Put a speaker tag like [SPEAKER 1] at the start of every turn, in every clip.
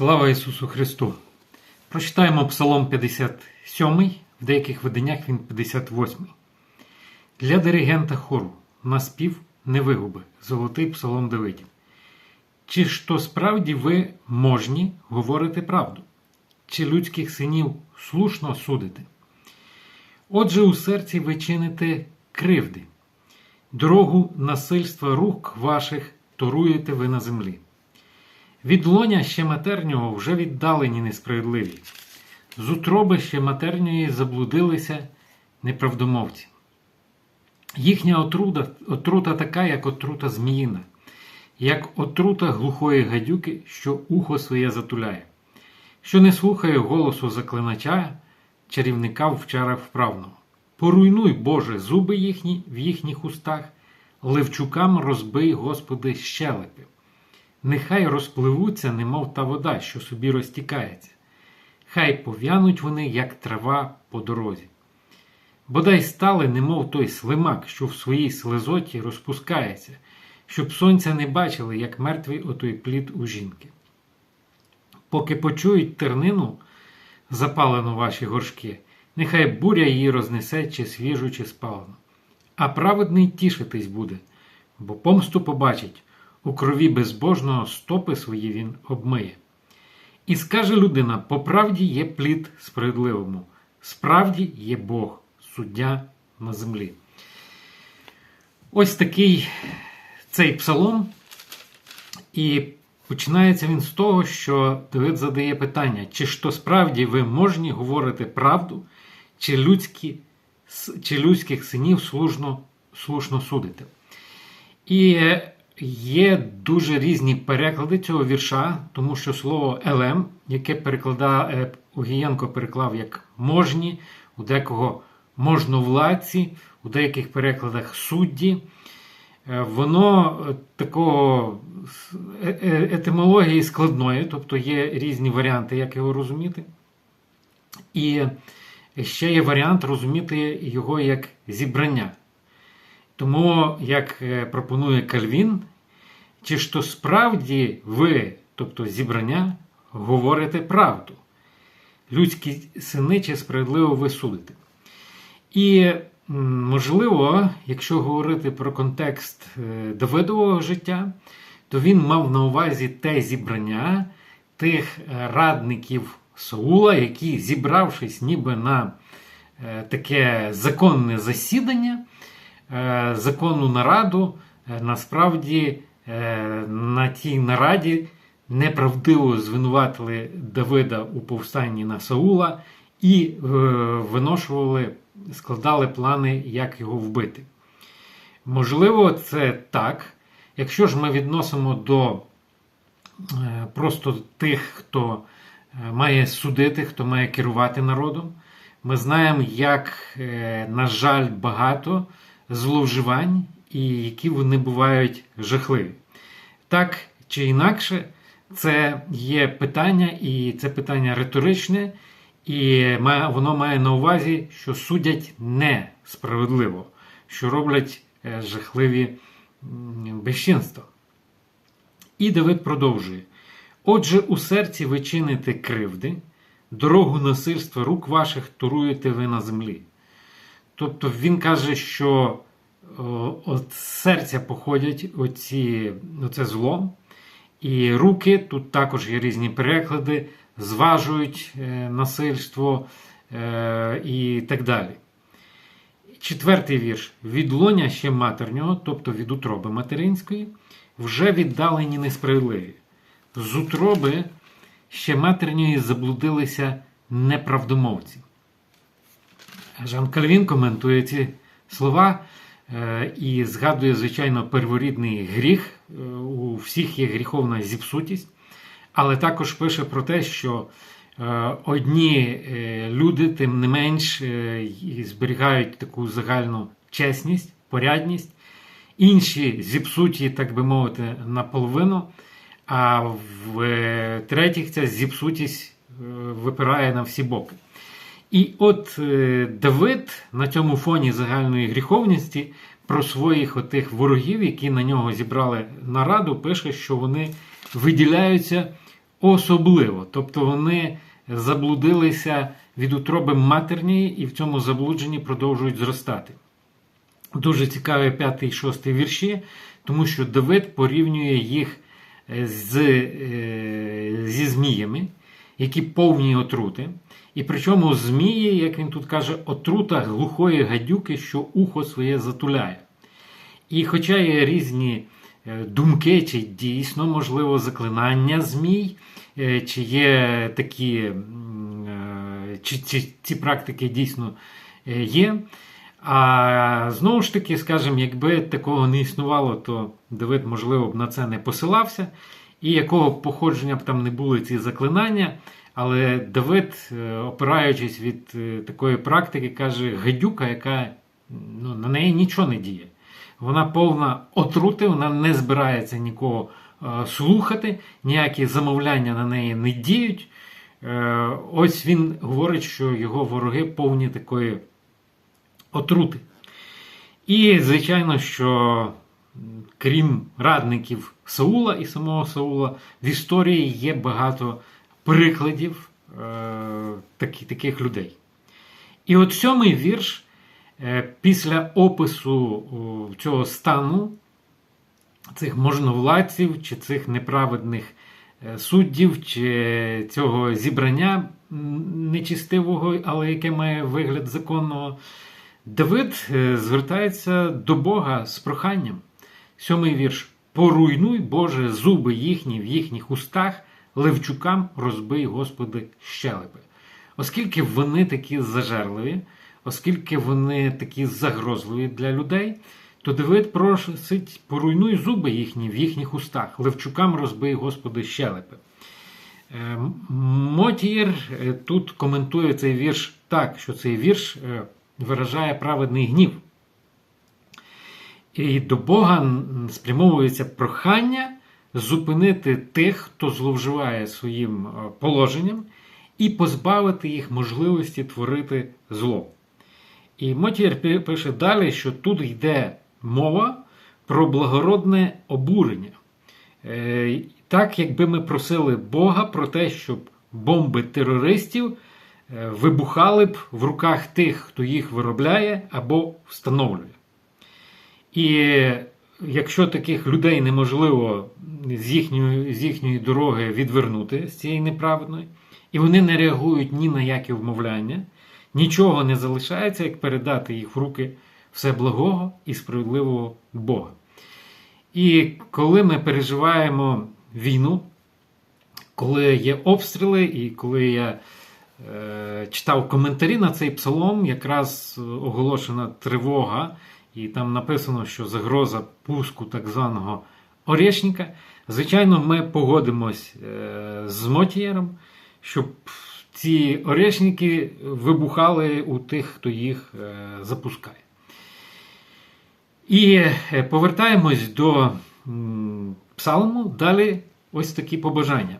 [SPEAKER 1] Слава Ісусу Христу! Прочитаємо Псалом 57, в деяких виданнях він 58. Для диригента хору на спів не вигуби. Золотий Псалом Давидів. Чи ж то справді ви можні говорити правду? Чи людських синів слушно судите? Отже, у серці ви чините кривди, дорогу насильства рук ваших торуєте ви на землі. Від лоня ще матернього вже віддалені несправедливі. З утроби ще матерньої заблудилися неправдомовці. Їхня отрута, отрута така, як отрута зміїна, як отрута глухої гадюки, що ухо своє затуляє, що не слухає голосу заклинача, чарівника вчора вправного. Поруйнуй, Боже, зуби їхні в їхніх устах, левчукам розбий, Господи, щелепи. Нехай розпливуться, немов та вода, що собі розтікається. Хай пов'януть вони, як трава по дорозі. Бодай стали, немов той слимак, що в своїй слезоті розпускається, щоб сонця не бачили, як мертвий отой плід у жінки. Поки почують тернину, запалену ваші горшки, нехай буря її рознесе, чи свіжу, чи спалену. А праведний тішитись буде, бо помсту побачить. У крові безбожного стопи свої він обмиє. І скаже людина: по правді є плід справедливому, справді є Бог, суддя на землі. Ось такий цей псалом. І починається він з того, що Давид задає питання: чи ж то справді ви можні говорити правду, чи людські, чи людських синів слушно, слушно судите? І Є дуже різні переклади цього вірша, тому що слово елем, яке перекладає Угієнко переклав як можні, у декого можновладці, у деяких перекладах судді, воно такого етимології складної, тобто є різні варіанти, як його розуміти. І ще є варіант розуміти його як зібрання. Тому, як пропонує Кальвін, чи ж то справді ви, тобто зібрання, говорите правду? Людські сини чи справедливо ви судите? І, можливо, якщо говорити про контекст Давидового життя, то він мав на увазі те зібрання тих радників Саула, які, зібравшись ніби на таке законне засідання, законну нараду, насправді на тій нараді неправдиво звинуватили Давида у повстанні на Саула і виношували, складали плани, як його вбити. Можливо, це так. Якщо ж ми відносимо до просто тих, хто має судити, хто має керувати народом, ми знаємо, як, на жаль, багато зловживань і які вони бувають жахливі. Так чи інакше, це є питання, і це питання риторичне, і воно має на увазі, що судять несправедливо, що роблять жахливі безчинства. І Давид продовжує: Отже, у серці ви чините кривди, дорогу насильства рук ваших туруєте ви на землі. Тобто він каже, що от серця походять оці, оце зло. І руки, тут також є різні переклади, зважують насильство і так далі. Четвертий вірш. Від лоня ще матернього, тобто від утроби материнської, вже віддалені несправедливі. З утроби ще матерньої заблудилися неправдомовці. Жан Кальвін коментує ці слова і згадує, звичайно, перворідний гріх. У всіх є гріховна зіпсутість, але також пише про те, що одні люди, тим не менш, зберігають таку загальну чесність, порядність, інші зіпсуті, так би мовити, наполовину. А в третіх ця зіпсутість випирає на всі боки. І от Давид на цьому фоні загальної гріховності про своїх отих ворогів, які на нього зібрали нараду, пише, що вони виділяються особливо. Тобто вони заблудилися від утроби матерньої і в цьому заблудженні продовжують зростати. Дуже цікаві 5 і 6 вірші, тому що Давид порівнює їх е, з, е, зі зміями, які повні отрути. І причому змії, як він тут каже, отрута глухої гадюки, що ухо своє затуляє. І хоча є різні е, думки, чи дійсно можливо заклинання змій, е, чи є такі, е, чи, чи ці практики дійсно є. А знову ж таки, скажімо, якби такого не існувало, то Давид, можливо, б на це не посилався. І якого походження б там не були ці заклинання. Але Давид, е, опираючись від е, такої практики, каже: гадюка, яка ну, на неї нічого не діє. Вона повна отрути, вона не збирається нікого е, слухати, ніякі замовляння на неї не діють. Ось він говорить, що його вороги повні такої отрути. І, звичайно, що крім радників Саула і самого Саула, в історії є багато прикладів е, такі, таких людей. І от сьомий вірш е, після опису о, цього стану цих можновладців чи цих неправедних е, суддів, чи цього зібрання нечистивого, але яке має вигляд законного, Давид е, звертається до Бога з проханням. Сьомий вірш. Поруйнуй, Боже, зуби їхні в їхніх устах, левчукам розбий, Господи, щелепи. Оскільки вони такі зажерливі, оскільки вони такі загрозливі для людей, то Давид просить, поруйнуй зуби їхні в їхніх устах, левчукам розбий, Господи, щелепи. Е, Мотієр е, тут коментує цей вірш так, що цей вірш е, виражає праведний гнів. І до Бога спрямовується прохання зупинити тих, хто зловживає своїм е, положенням, і позбавити їх можливості творити зло. І Мотієр пи- пише далі, що тут йде мова про благородне обурення. Е, Так, якби ми просили Бога про те, щоб бомби терористів е, вибухали б в руках тих, хто їх виробляє або встановлює. І якщо таких людей неможливо з їхньої, з їхньої дороги відвернути з цієї неправедної, і вони не реагують ні на які вмовляння, нічого не залишається, як передати їх в руки все благого і справедливого Бога. І коли ми переживаємо війну, коли є обстріли, і коли я е, читав коментарі на цей псалом, якраз оголошена тривога, і там написано, що загроза пуску так званого Орешника. Звичайно, ми погодимось е, з Мотієром, щоб ці орешники вибухали у тих, хто їх е, запускає. І е, повертаємось до псалму. Далі ось такі побажання.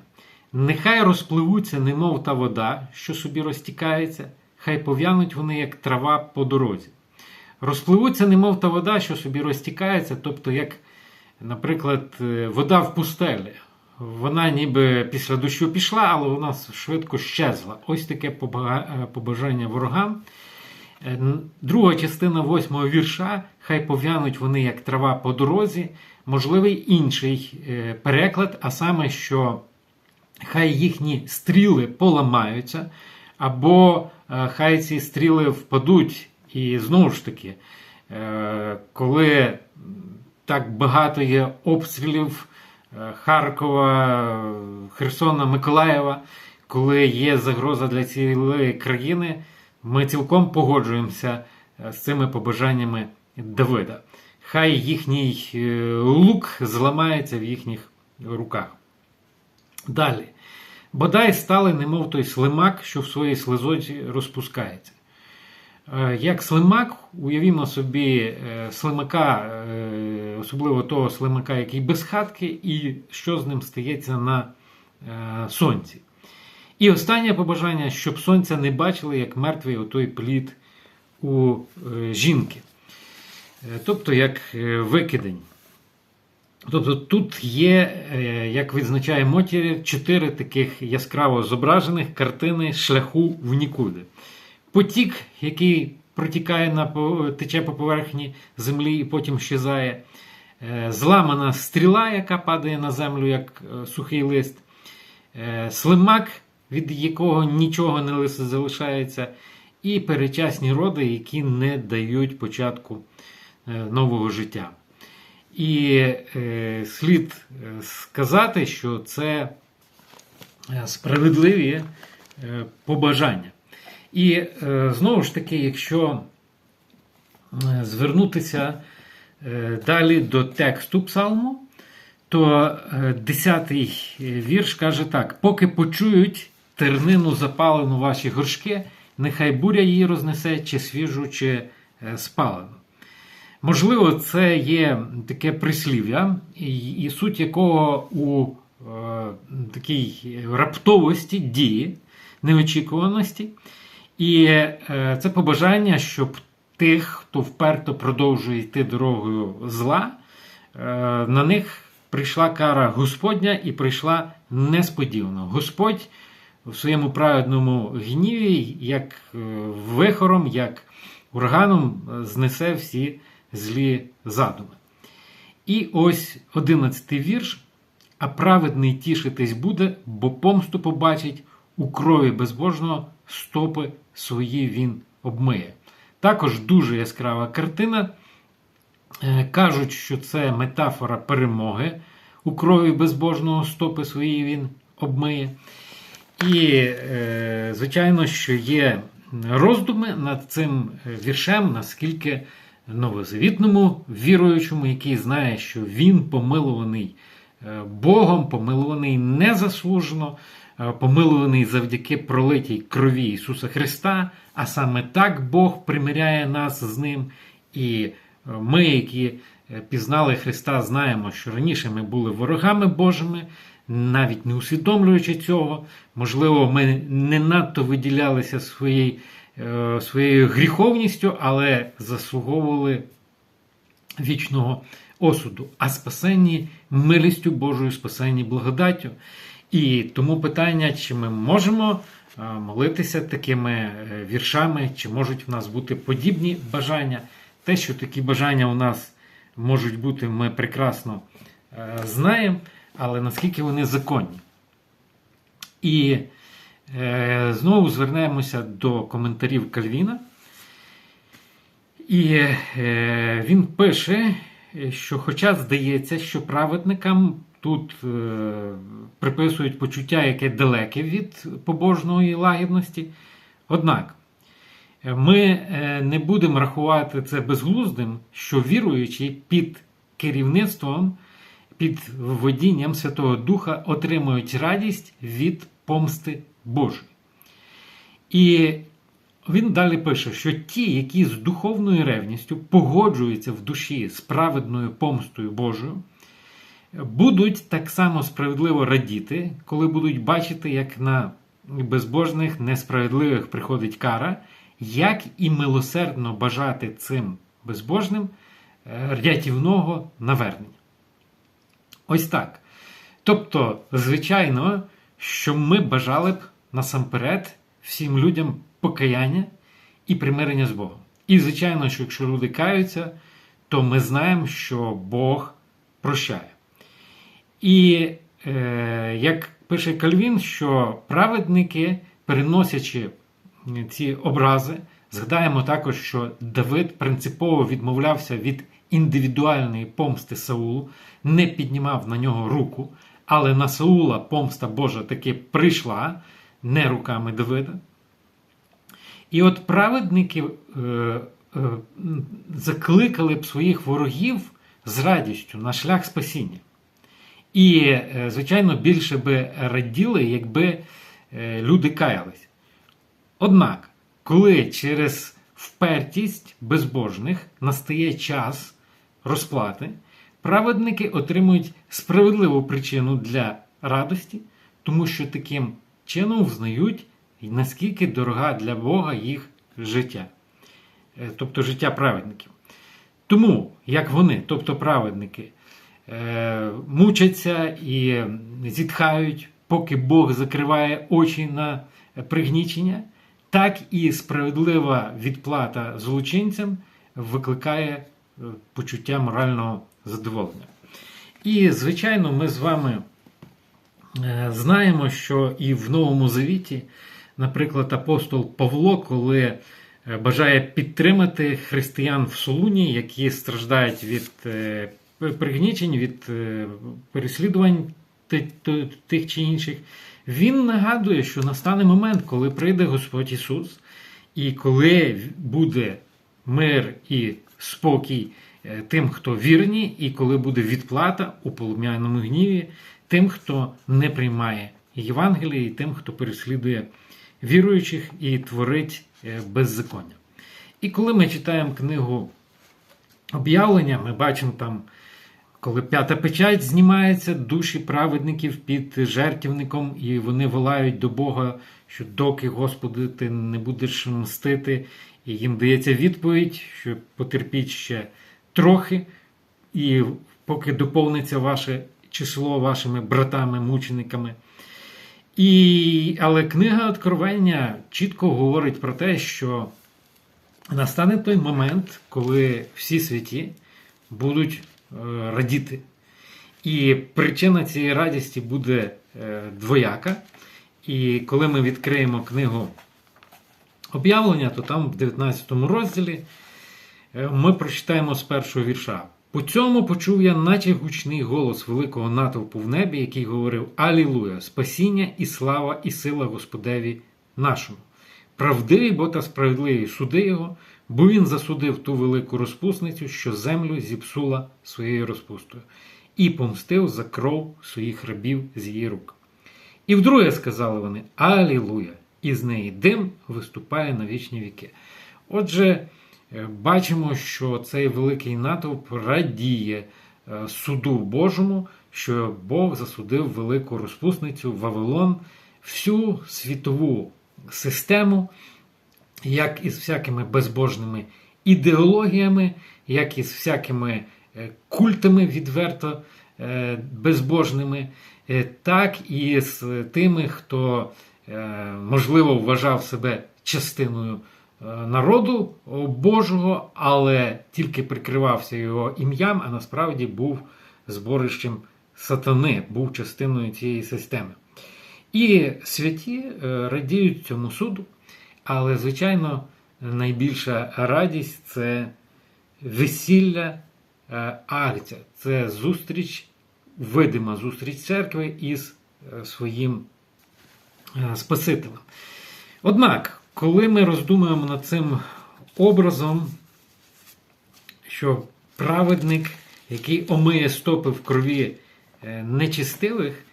[SPEAKER 1] Нехай розпливуться, немов та вода, що собі розтікається, хай пов'януть вони, як трава по дорозі. Розпливуться, немов та вода, що собі розтікається, тобто, як, наприклад, е, вода в пустелі. Вона ніби після дощу пішла, але вона швидко щезла. Ось таке е, побажання ворогам. Е, Друга частина восьмого вірша, хай пов'януть вони як трава по дорозі. Можливий інший переклад, а саме, що хай їхні стріли поламаються, або хай ці стріли впадуть. І знову ж таки, е, коли так багато є обстрілів е, Харкова, Херсона, Миколаєва, коли є загроза для цілої країни, ми цілком погоджуємося е, з цими побажаннями Давида. Хай їхній лук зламається в їхніх руках. Далі. Бодай стали, немов той слимак, що в своїй слизоті розпускається. Е, Як слимак, уявімо собі е, слимака, е, особливо того слимака, який без хатки, і що з ним стається на сонці. І останнє побажання, щоб сонця не бачили, як мертвий отой плід у жінки. Тобто як викидень. Тобто тут є, як відзначає Мотір, чотири таких яскраво зображених картини шляху в нікуди. Потік, який протікає на тече по поверхні землі і потім щезає. Е, Зламана стріла, яка падає на землю, як е, сухий лист. Е, Слимак, від якого нічого не залишається. І перечасні роди, які не дають початку нового життя. І е, слід сказати, що це справедливі побажання. І е, знову ж таки, якщо е, звернутися е, далі до тексту псалму, то е, 10-й вірш каже так: поки почують тернину запалену ваші горшки, нехай буря її рознесе, чи свіжу, чи спалену. Можливо, це є таке прислів'я, і, суть якого у такій раптовості дії, неочікуваності. І е, це побажання, щоб тих, хто вперто продовжує йти дорогою зла, е, на них прийшла кара Господня і прийшла несподівано. Господь в своєму праведному гніві, як е, вихором, як ураганом, знесе всі злі задуми. І ось одинадцятий вірш. А праведний тішитись буде, бо помсту побачить у крові безбожного стопи свої він обмиє. Також дуже яскрава картина. Е, Кажуть, що це метафора перемоги. У крові безбожного стопи свої він обмиє. І, е, звичайно, що є роздуми над цим віршем, наскільки новозавітному віруючому, який знає, що він помилуваний е, Богом, помилуваний незаслужено, помилуваний завдяки пролитій крові Ісуса Христа, а саме так Бог примиряє нас з Ним. І е, ми, які е, пізнали Христа, знаємо, що раніше ми були ворогами Божими, навіть не усвідомлюючи цього. Можливо, ми не надто виділялися своєю, е, своєю гріховністю, але заслуговували вічного осуду, а спасенні милістю Божою, спасенні благодаттю. І тому питання, чи ми можемо е, молитися такими е, віршами, чи можуть в нас бути подібні бажання. Те, що такі бажання у нас можуть бути, ми прекрасно е, знаємо, але наскільки вони законні. І знову звернемося до коментарів Кальвіна. І він пише, що, хоча здається, що праведникам тут е, приписують почуття, яке далеке від побожної лагідності. Однак ми е, не будемо рахувати це безглуздим, що віруючі під керівництвом, під водінням Святого Духа отримують радість від помсти Божої. І він далі пише, що ті, які з духовною ревністю погоджуються в душі з праведною помстою Божою, будуть так само справедливо радіти, коли будуть бачити, як на безбожних, несправедливих приходить кара, як і милосердно бажати цим безбожним е, рятівного навернення. Ось так. Тобто, звичайно, що ми бажали б насамперед всім людям покаяння і примирення з Богом. І, звичайно, що якщо люди каються, то ми знаємо, що Бог прощає. І е, як пише Кальвін, що праведники, переносячи ці образи, згадаємо також, що Давид принципово відмовлявся від індивідуальної помсти Саулу, не піднімав на нього руку, але на Саула помста Божа таки прийшла не руками Давида. І от праведники е, е, закликали б своїх ворогів з радістю на шлях спасіння. І, е, звичайно, більше би раділи, якби е, люди каялись. Однак, коли через впертість безбожних настає час розплати, праведники отримують справедливу причину для радості, тому що таким чином взнають, наскільки дорога для Бога їх життя, тобто життя праведників. Тому, як вони, тобто праведники, е, мучаться і зітхають, поки Бог закриває очі на пригнічення, так і справедлива відплата злочинцям викликає е, почуття морального задоволення. І, звичайно, ми з вами е, знаємо, що і в Новому Завіті, наприклад, апостол Павло, коли е, бажає підтримати християн в Солуні, які страждають від е, пригнічень, від е, переслідувань тих чи інших, він нагадує, що настане момент, коли прийде Господь Ісус, і коли буде мир і спокій е, тим, хто вірні, і коли буде відплата у полум'яному гніві тим, хто не приймає Євангелія, і тим, хто переслідує віруючих і творить е, беззаконня. І коли ми читаємо книгу об'явлення, ми бачимо там, коли п'ята печать знімається, душі праведників під жертівником, і вони волають до Бога, що доки, Господи, ти не будеш мстити, і їм дається відповідь, що потерпіть ще трохи, і поки доповниться ваше число вашими братами-мучениками. І, але книга Откровення чітко говорить про те, що настане той момент, коли всі святі будуть радіти. І причина цієї радісті буде е, двояка. І коли ми відкриємо книгу об'явлення, то там в 19 розділі е, ми прочитаємо з першого вірша. По цьому почув я, наче гучний голос великого натовпу в небі, який говорив Алілуя! Спасіння і слава, і сила Господеві нашому. Правдиві, бо та справедливі суди його, бо він засудив ту велику розпусницю, що землю зіпсула своєю розпустою, і помстив за кров своїх рабів з її рук. І вдруге сказали вони Алілуя! І з неї дим виступає на вічні віки. Отже, е, бачимо, що цей великий натовп радіє е, суду Божому, що Бог засудив велику розпусницю Вавилон, всю світову систему, як із всякими безбожними ідеологіями, як із всякими е, культами відверто е, безбожними, е, так і з тими, хто, можливо, вважав себе частиною народу Божого, але тільки прикривався його ім'ям, а насправді був зборищем сатани, був частиною цієї системи. І святі радіють цьому суду, але, звичайно, найбільша радість це весілля е, Агця, це зустріч, видима зустріч церкви із е, своїм е, Спасителем. Однак, коли ми роздумуємо над цим образом, що праведник, який омиє стопи в крові нечистивих,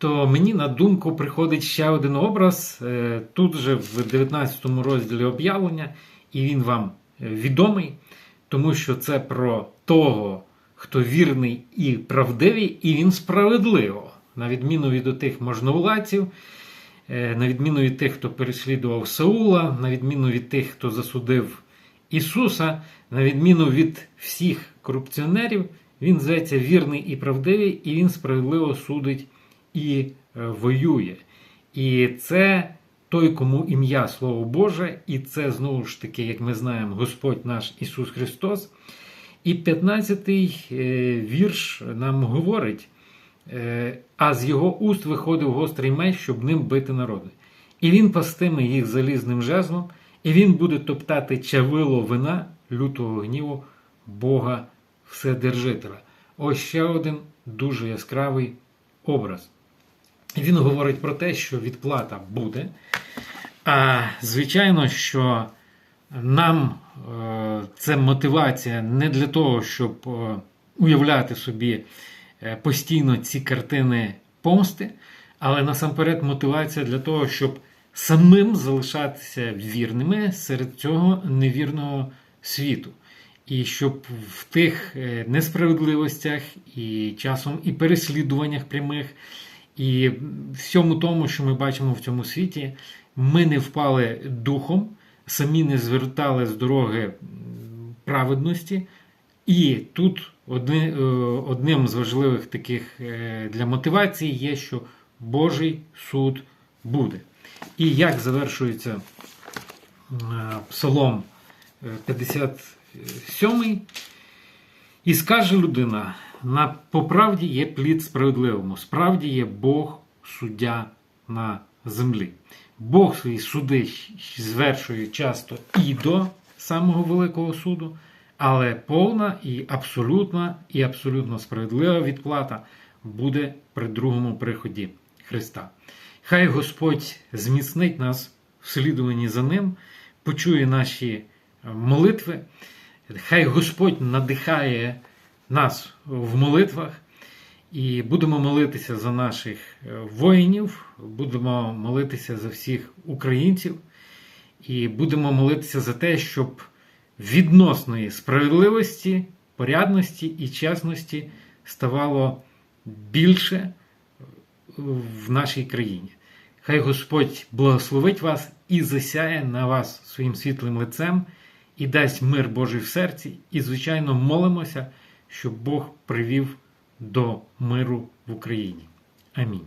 [SPEAKER 1] то мені на думку приходить ще один образ е, тут же в 19 розділі об'явлення, і він вам е, відомий, тому що це про того, хто вірний і правдивий, і він справедливо, на відміну від тих можновладців, е, на відміну від тих, хто переслідував Саула, на відміну від тих, хто засудив Ісуса, на відміну від всіх корупціонерів, він зветься вірний і правдивий, і він справедливо судить і е, воює. І це той, кому ім'я Слово Боже, і це знову ж таки, як ми знаємо, Господь наш Ісус Христос. І 15-й е, вірш нам говорить: е, а з його уст виходив гострий меч, щоб ним бити народи. І він пастиме їх залізним жезлом, і він буде топтати чавило вина лютого гніву Бога Вседержителя. Ось ще один дуже яскравий образ. Він говорить про те, що відплата буде. А звичайно, що нам е, це мотивація не для того, щоб е, уявляти собі е, постійно ці картини помсти, але насамперед мотивація для того, щоб самим залишатися вірними серед цього невірного світу. І щоб в тих несправедливостях і часом і переслідуваннях прямих, і всьому тому, що ми бачимо в цьому світі, ми не впали духом, самі не звертали з дороги праведності, І тут одни, е, одним з важливих таких е, для мотивації є, що Божий суд буде. І як завершується е, Псалом е, 57. І скаже людина: на по правді є плід справедливому, справді є Бог суддя на землі. Бог свої суди звершує часто і до самого великого суду, але повна і абсолютна і абсолютно справедлива відплата буде при другому приході Христа. Хай Господь зміцнить нас в слідуванні за Ним, почує наші е, молитви. Хай Господь надихає нас в молитвах. І будемо молитися за наших е, воїнів, будемо молитися за всіх українців, і будемо молитися за те, щоб відносної справедливості, порядності і чесності ставало більше в нашій країні. Хай Господь благословить вас і засяє на вас своїм світлим лицем і дасть мир Божий в серці. І, звичайно, молимося, щоб Бог привів до миру в Україні. Амінь.